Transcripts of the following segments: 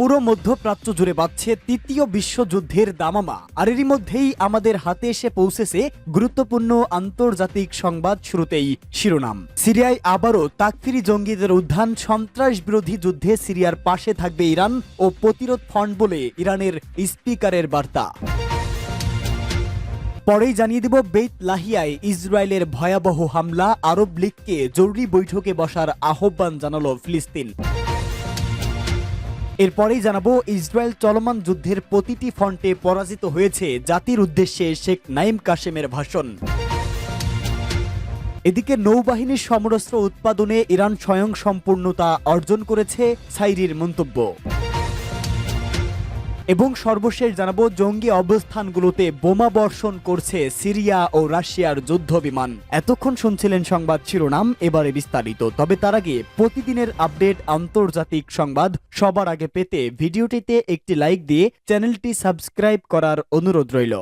পুরো মধ্যপ্রাচ্য জুড়ে বাড়ছে তৃতীয় বিশ্বযুদ্ধের দামামা। আর এরই মধ্যেই আমাদের হাতে এসে পৌঁছেছে গুরুত্বপূর্ণ আন্তর্জাতিক সংবাদ শুরুতেই শিরোনাম। সিরিয়ায় আবারও তাকফিরি জঙ্গিদের উত্থান, সন্ত্রাস বিরোধী যুদ্ধে সিরিয়ার পাশে থাকবে ইরান ও প্রতিরোধ ফ্রন্ট বলে ইরানের স্পিকারের বার্তা। পরেই জানিয়ে দেব, বেইত লাহিয়ায় ইসরায়েলের ভয়াবহ হামলা, আরব লীগকে জরুরি বৈঠকে বসার আহ্বান জানালো ফিলিস্তিন। এরপরেই জানাব, ইসরায়েল চলমান যুদ্ধের প্রতিটি ফ্রন্টে পরাজিত হয়েছে জাতির উদ্দেশ্যে শেখ নাইম কাশেমের ভাষণ। এদিকে নৌবাহিনীর সমরস্ত্র উৎপাদনে ইরান স্বয়ং সম্পূর্ণতা অর্জন করেছে সাইরির মন্তব্য। এবং সর্বশেষ জানাব, জঙ্গি অবস্থানগুলোতে বোমা বর্ষণ করছে সিরিয়া ও রাশিয়ার যুদ্ধ বিমান এতক্ষণ শুনছিলেন সংবাদ শিরোনাম, এবারে বিস্তারিত। তবে তার আগে প্রতিদিনের আপডেট আন্তর্জাতিক সংবাদ, সবার আগে পেতে ভিডিওটিতে একটি লাইক দিয়ে চ্যানেলটি সাবস্ক্রাইব করার অনুরোধ রইল।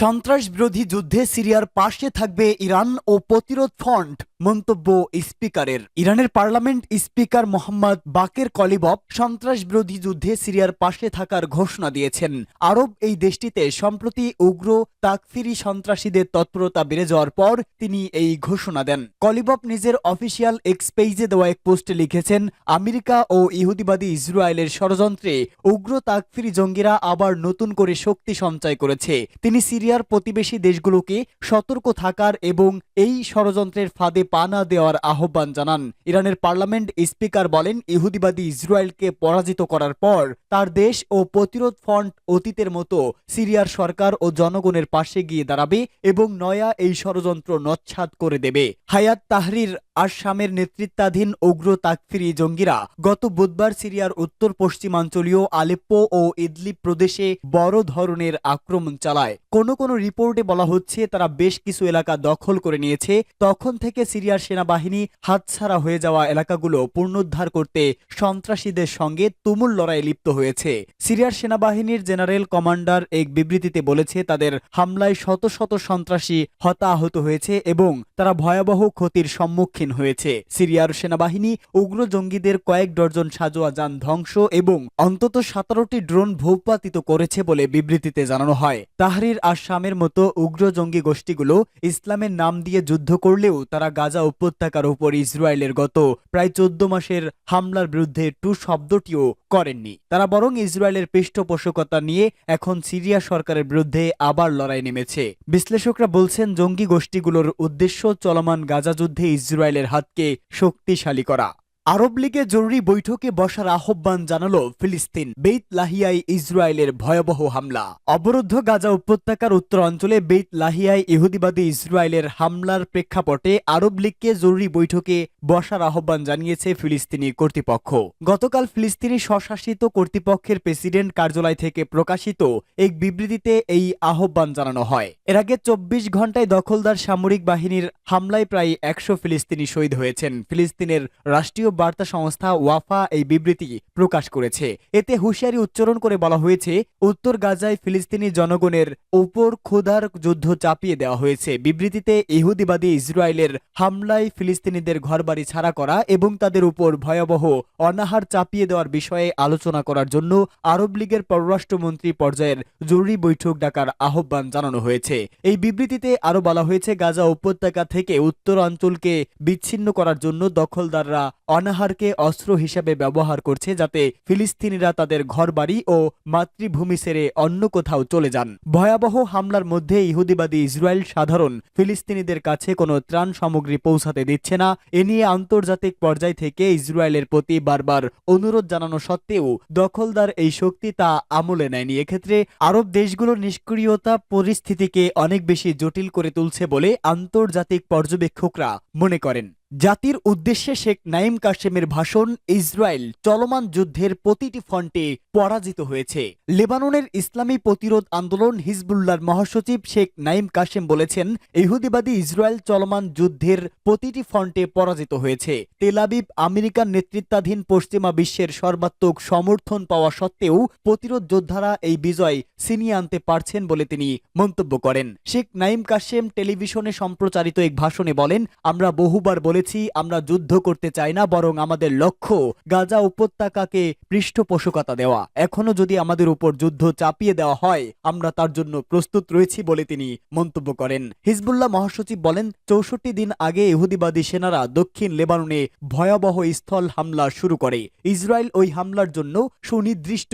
সন্ত্রাস বিরোধী যুদ্ধে সিরিয়ার পাশে থাকবে ইরান ও প্রতিরোধ ফ্রন্ট, মন্তব্য স্পিকারের। ইরানের parliament speaker Mohammad Baqer Qalibaf সন্ত্রাস বিরোধী যুদ্ধে সিরিয়ার পাশে থাকার ঘোষণা দিয়েছেন। আরব এই দেশটিতে সম্প্রতি উগ্র, তাকফিরি সন্ত্রাসীদের তৎপরতা বেড়ে যাওয়ার পর তিনি এই ঘোষণা দেন। কলিবব নিজের অফিসিয়াল এক্স পেজে দেওয়া এক পোস্টে লিখেছেন, আমেরিকা ও ইহুদিবাদী ইসরায়েলের ষড়যন্ত্রে উগ্র, তাকফিরি জঙ্গিরা আবার নতুন করে শক্তি সঞ্চয় করেছে। তিনি সিরিয়ার প্রতিবেশী দেশগুলোকে সতর্ক থাকার এবং এই ষড়যন্ত্রের ফাঁদে পা না দেওয়ার আহ্বান জানান। ইরানের পার্লামেন্ট স্পিকার বলেন, ইহুদিবাদী ইসরায়েলকে পরাজিত করার পর তার দেশ ও প্রতিরোধ ফ্রন্ট অতীতের মতো সিরিয়ার সরকার ও জনগণের পাশে গিয়ে দাঁড়াবে এবং নয়া এই ষড়যন্ত্র নচ্ছাদ করে দেবে। হায়াত তাহরির আসামের নেতৃত্বাধীন উগ্র তাকফিরি জঙ্গিরা গত বুধবার সিরিয়ার উত্তর পশ্চিমাঞ্চলীয় আলেপ্পো ও ইদলিপ প্রদেশে বড় ধরনের আক্রমণ চালায়। কোনো কোনো রিপোর্টে বলা হচ্ছে তারা বেশ কিছু এলাকা দখল করে নিয়েছে। তখন থেকে সিরিয়ার সেনাবাহিনী হাতছাড়া হয়ে যাওয়া এলাকাগুলো পুনরুদ্ধার করতে সন্ত্রাসীদের সঙ্গে তুমুল লড়াই লিপ্ত হয়েছে। সিরিয়ার সেনাবাহিনীর জেনারেল কমান্ডার এক বিবৃতিতে বলেছে, তাদের হামলায় শত শত সন্ত্রাসী হতাহত হয়েছে এবং তারা ভয়াবহ ক্ষতির সম্মুখীন হয়েছে। সিরিয়ার সেনাবাহিনী উগ্র জঙ্গিদের কয়েক ডজন সাজোয়া যান ধ্বংস এবং অন্তত সতেরোটি ড্রোন ভূপাতিত করেছে বলে বিবৃতিতে জানানো হয়। তাহরির আসামের মতো উগ্র জঙ্গি গোষ্ঠীগুলো ইসলামের নাম দিয়ে যুদ্ধ করলেও তারা গাজা উপত্যকার উপর ইসরায়েলের গত প্রায় চোদ্দ মাসের হামলার বিরুদ্ধে টু শব্দটিও করেননি। তারা বরং ইসরায়েলের পৃষ্ঠপোষকতা নিয়ে এখন সিরিয়া সরকারের বিরুদ্ধে আবার লড়াই নেমেছে। বিশ্লেষকরা বলছেন, জঙ্গি গোষ্ঠীগুলোর উদ্দেশ্য চলমান গাজা যুদ্ধে ইসরায়েলের হাতকে শক্তিশালী করা। আরব লীগে জরুরি বৈঠকে বসার আহ্বান জানালো ফিলিস্তিন। বেইত লাহিয়ায় ইসরায়েলের ভয়াবহ হামলা। অবরুদ্ধ গাজা উপত্যকার উত্তর অঞ্চলে বেইত লাহিয়ায় ইহুদিবাদী ইসরায়েলের হামলার প্রেক্ষাপটে আরব লীগকে জরুরি বৈঠকে বসার আহ্বান জানিয়েছে ফিলিস্তিনি কর্তৃপক্ষ। গতকাল ফিলিস্তিনি স্বশাসিত কর্তৃপক্ষের প্রেসিডেন্ট কার্যালয় থেকে প্রকাশিত এক বিবৃতিতে এই আহ্বান জানানো হয়। এর আগে চব্বিশ ঘন্টায় দখলদার সামরিক বাহিনীর হামলায় প্রায় একশো ফিলিস্তিনি শহীদ হয়েছেন। ফিলিস্তিনের রাষ্ট্রীয় বার্তা সংস্থা ওয়াফা এই বিবৃতি প্রকাশ করেছে। এতে হুঁশিয়ারি উচ্চারণ করে বলা হয়েছে, উত্তর গাজায় ফিলিস্তিনি জনগণের উপর ক্ষুধার যুদ্ধ চাপিয়ে দেওয়া হয়েছে। বিবৃতিতে ইহুদিবাদী ইসরায়েলের হামলায় ফিলিস্তিনিদের ঘরবাড়ি ছাড়া করা এবং তাদের উপর ভয়াবহ অনাহার চাপিয়ে দেওয়ার বিষয়ে আলোচনা করার জন্য আরব লীগের পররাষ্ট্রমন্ত্রী পর্যায়ের জরুরি বৈঠক ডাকার আহ্বান জানানো হয়েছে। এই বিবৃতিতে আরও বলা হয়েছে, গাজা উপত্যকা থেকে উত্তর অঞ্চলকে বিচ্ছিন্ন করার জন্য দখলদাররা অনাহারকে অস্ত্র হিসাবে ব্যবহার করছে যাতে ফিলিস্তিনিরা তাদের ঘরবাড়ি ও মাতৃভূমি ছেড়ে অন্য কোথাও চলে যান। ভয়াবহ হামলার মধ্যে ইহুদিবাদী ইসরায়েল সাধারণ ফিলিস্তিনিদের কাছে কোনো ত্রাণ সামগ্রী পৌঁছাতে দিচ্ছে না। এ নিয়ে আন্তর্জাতিক পর্যায় থেকে ইসরায়েলের প্রতি বারবার অনুরোধ জানানো সত্ত্বেও দখলদার এই শক্তি তা আমলে নেয়নি। এক্ষেত্রে আরব দেশগুলোর নিষ্ক্রিয়তা পরিস্থিতিকে অনেক বেশি জটিল করে তুলছে বলে আন্তর্জাতিক পর্যবেক্ষকরা মনে করেন। জাতির উদ্দেশ্যে শেখ নাইম কাশেমের ভাষণ ইসরায়েল চলমান যুদ্ধের প্রতিটি ফ্রন্টে পরাজিত হয়েছে। লেবাননের ইসলামী প্রতিরোধ আন্দোলন হিজবুল্লার মহাসচিব শেখ নাইম কাশেম বলেছেন, ইহুদিবাদী ইসরায়েল চলমান যুদ্ধের প্রতিটি ফ্রন্টে পরাজিত হয়েছে। তেলাবিব আমেরিকান নেতৃত্বাধীন পশ্চিমা বিশ্বের সর্বাত্মক সমর্থন পাওয়া সত্ত্বেও প্রতিরোধ যোদ্ধারা এই বিজয় ছিনিয়ে আনতে পারছেন বলে তিনি মন্তব্য করেন। শেখ নাইম কাশেম টেলিভিশনে সম্প্রচারিত এক ভাষণে বলেন, আমরা বহুবার বলেছি, আমরা যুদ্ধ করতে চাই না, বরং আমাদের লক্ষ্য গাজা উপত্যকাকে পৃষ্ঠপোষকতা দেওয়া। এখনও যদি আমাদের উপর যুদ্ধ চাপিয়ে দেওয়া হয়, আমরা তার জন্য প্রস্তুত রয়েছি বলে তিনি মন্তব্য করেন। হিজবুল্লাহ মহাসচিব বলেন, চৌষট্টি দিন আগে ইহুদিবাদী সেনারা দক্ষিণ লেবাননে ভয়াবহ স্থল হামলা শুরু করে। ইসরায়েল ওই হামলার জন্য সুনির্দিষ্ট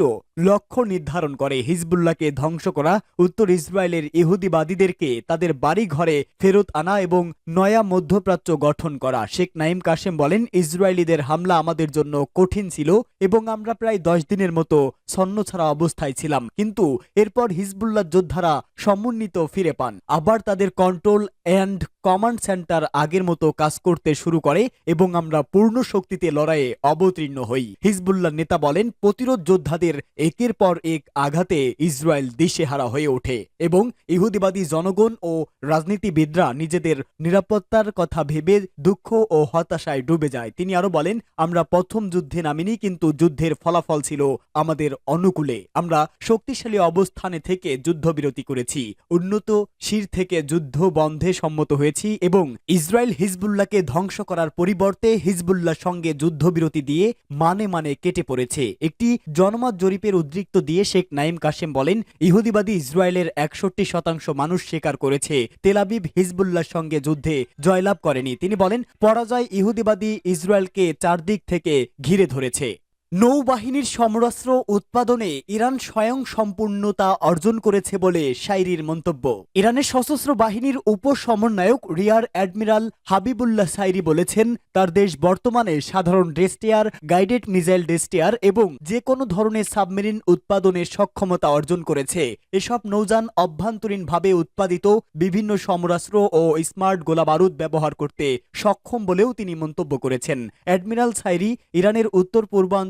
লক্ষ্য নির্ধারণ করে। হিজবুল্লাহকে ধ্বংস করা, উত্তর ইসরায়েলের ইহুদিবাদীদেরকে তাদের বাড়ি ঘরে ফেরত আনা এবং নয়া মধ্যপ্রাচ্য গঠন করা। শেখ নাইম কাশেম বলেন, ইসরায়েলিদের হামলা আমাদের জন্য কঠিন ছিল এবং আমরা প্রায় দশ দিনের মতো ছন্নছাড়া অবস্থায় ছিলাম। কিন্তু এরপর হিজবুল্লাহ যোদ্ধারা সমন্বিত ফিরে পান। আবার তাদের কন্ট্রোল অ্যান্ড কমান্ড সেন্টার আগের মতো কাজ করতে শুরু করে এবং আমরা পূর্ণ শক্তিতে লড়াইয়ে অবতীর্ণ হই। হিজবুল্লাহ নেতা বলেন, প্রতিরোধ যোদ্ধাদের একের পর এক আঘাতে ইসরায়েল দিশেহারা হয়ে ওঠে এবং ইহুদিবাদী জনগণ ও রাজনীতিবিদরা নিজেদের নিরাপত্তার কথা ভেবে দুঃখ ও হতাশায় ডুবে যায়। তিনি আরও বলেন, আমরা প্রথম যুদ্ধে নামিনি, কিন্তু যুদ্ধের ফলাফল ছিল আমাদের অনুকূলে। আমরা শক্তিশালী অবস্থানে থেকে যুদ্ধবিরতি করেছি। উন্নত শির থেকে যুদ্ধ বন্ধে সম্মত হয়েছি। এবং ইসরায়েল হিজবুল্লাহকে ধ্বংস করার পরিবর্তে হিজবুল্লাহ সঙ্গে যুদ্ধবিরতি দিয়ে মানে মানে কেটে পড়েছে। একটি জনমত জরিপের উদ্রিক্ত দিয়ে শেখ নাইম কাশেম বলেন, ইহুদিবাদী ইসরায়েলের একষট্টি শতাংশ মানুষ স্বীকার করেছে। তেলাবিব হিজবুল্লাহর সঙ্গে যুদ্ধে জয়লাভ করেনি। তিনি বলেন, পরাজয় ইহুদিবাদী ইসরায়েলকে চারদিক থেকে ঘিরে ধরেছে। নৌবাহিনীর সমরাস্ত্র উৎপাদনে ইরান স্বয়ং সম্পূর্ণতা অর্জন করেছে বলে শাইরির মন্তব্য। ইরানের সশস্ত্র বাহিনীর উপসমন্বয়ক রিয়ার অ্যাডমিরাল হাবিবুল্লাহ সাইরি বলেছেন, তার দেশ বর্তমানে সাধারণ ডেস্টিয়ার, গাইডেড মিসাইল ডেস্টিয়ার এবং যে কোনো ধরনের সাবমেরিন উৎপাদনের সক্ষমতা অর্জন করেছে। এসব নৌযান অভ্যন্তরীণভাবে উৎপাদিত বিভিন্ন সমরাস্ত্র ও স্মার্ট গোলাবারুদ ব্যবহার করতে সক্ষম বলেও তিনি মন্তব্য করেছেন। অ্যাডমিরাল সাইরি ইরানের উত্তর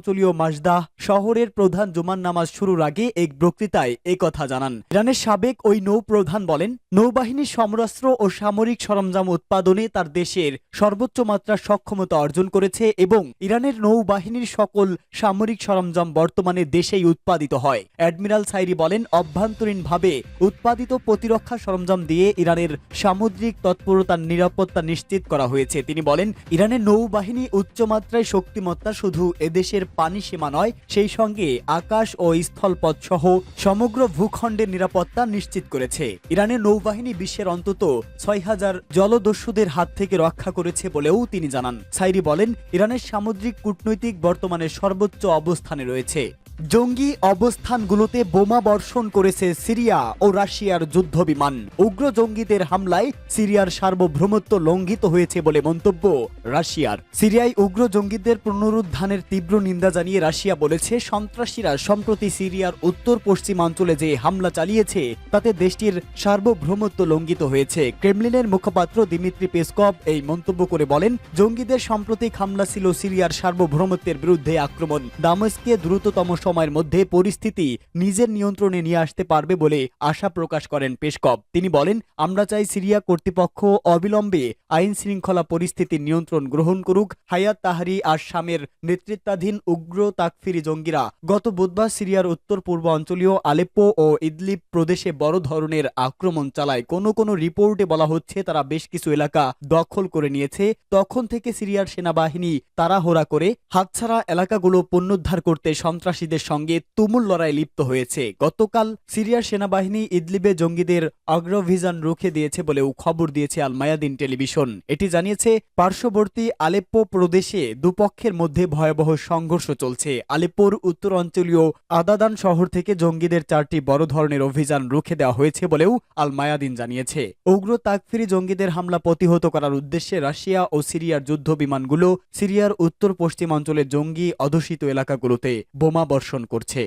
পূর্বাঞ্চলীয় মাজদাহ শহরের প্রধান জুমান নামাজ শুরুর আগে এক বক্তৃতায় কথা জানান। ইরানের সাবেক ওই নৌ প্রধান বলেন নৌবাহিনীর সমরাস্ত্র ও সামরিক সরঞ্জাম উৎপাদনে তার দেশের সর্বোচ্চ মাত্রার সক্ষমতা অর্জন করেছে এবং ইরানের নৌবাহিনীর সকল সামরিক সরঞ্জাম বর্তমানে দেশেই উৎপাদিত হয়। অ্যাডমিরাল সাইরি বলেন, অভ্যন্তরীণভাবে উৎপাদিত প্রতিরক্ষা সরঞ্জাম দিয়ে ইরানের সামুদ্রিক তৎপরতার নিরাপত্তা নিশ্চিত করা হয়েছে। তিনি বলেন, ইরানের নৌবাহিনী উচ্চমাত্রায় শক্তিমত্তা শুধু এদেশের পানি সীমা নয়, সেই সঙ্গে আকাশ ও স্থলপথ সহ সমগ্র ভূখণ্ডের নিরাপত্তা নিশ্চিত করেছে। ইরানের নৌবাহিনী বিশ্বের অন্তত ছয় হাজার জলদস্যুদের হাত থেকে রক্ষা করেছে বলেও তিনি জানান। সাইরি বলেন, ইরানের সামুদ্রিক কূটনৈতিক বর্তমানে সর্বোচ্চ অবস্থানে রয়েছে। জঙ্গি অবস্থানগুলোতে বোমা বর্ষণ করেছে সিরিয়া ও রাশিয়ার যুদ্ধ বিমান উগ্র জঙ্গিদের হামলায় সিরিয়ার সার্বভৌমত্ব লঙ্ঘিত হয়েছে বলে মন্তব্য রাশিয়ার। সিরিয়ায় উগ্র জঙ্গিদের পুনরুত্থানের তীব্র নিন্দা জানিয়ে রাশিয়া বলেছে, সন্ত্রাসীরা সম্প্রতি সিরিয়ার উত্তর পশ্চিমাঞ্চলে যে হামলা চালিয়েছে, তাতে দেশটির সার্বভৌমত্ব লঙ্ঘিত হয়েছে। ক্রেমলিনের মুখপাত্র দিমিত্রি পেসকভ এই মন্তব্য করে বলেন, জঙ্গিদের সাম্প্রতিক হামলা ছিল সিরিয়ার সার্বভৌমত্বের বিরুদ্ধে আক্রমণ। দামেস্কে দ্রুততম সময়ের মধ্যে পরিস্থিতি নিজের নিয়ন্ত্রণে নিয়ে আসতে পারবে বলে আশা প্রকাশ করেন পেশকভ তিনি বলেন, আমরা চাই সিরিয়া কর্তৃপক্ষ অবিলম্বে আইন শৃঙ্খলা পরিস্থিতির নিয়ন্ত্রণ গ্রহণ করুক, হায়াত তাহারি আর শামের নেতৃত্বাধীন উগ্র তাকফিরি জঙ্গিরা। গত বুধবার সিরিয়ার উত্তর পূর্ব অঞ্চলীয় আলেপ্পো ও ইদলিপ প্রদেশে বড় ধরনের আক্রমণ চালায়। কোনো কোনো রিপোর্টে বলা হচ্ছে, তারা বেশ কিছু এলাকা দখল করে নিয়েছে। তখন থেকে সিরিয়ার সেনাবাহিনী তাড়াহুড়া করে হাতছাড়া এলাকাগুলো পুনরুদ্ধার করতে সন্ত্রাসীদের সঙ্গে তুমুল লড়াই লিপ্ত হয়েছে। গতকাল সিরিয়ার সেনাবাহিনী ইদলিবে জঙ্গিদের অগ্রভিযান রুখে দিয়েছে বলেও খবর দিয়েছে আল মায়াদিন টেলিভিশন। এটি জানিয়েছে, পার্শ্ববর্তী আলেপ্পো প্রদেশে দুপক্ষের মধ্যে ভয়াবহ সংঘর্ষ চলছে। আলেপ্পোর উত্তর অঞ্চলীয় আদাদান শহর থেকে জঙ্গিদের চারটি বড় ধরনের অভিযান রুখে দেওয়া হয়েছে বলেও আল মায়াদিন জানিয়েছে। উগ্র তাকফিরি জঙ্গিদের হামলা প্রতিহত করার উদ্দেশ্যে রাশিয়া ও সিরিয়ার যুদ্ধ বিমানগুলো সিরিয়ার উত্তর পশ্চিমাঞ্চলের জঙ্গি অধ্যুষিত এলাকাগুলোতে বোমা বর্ষণ করছে।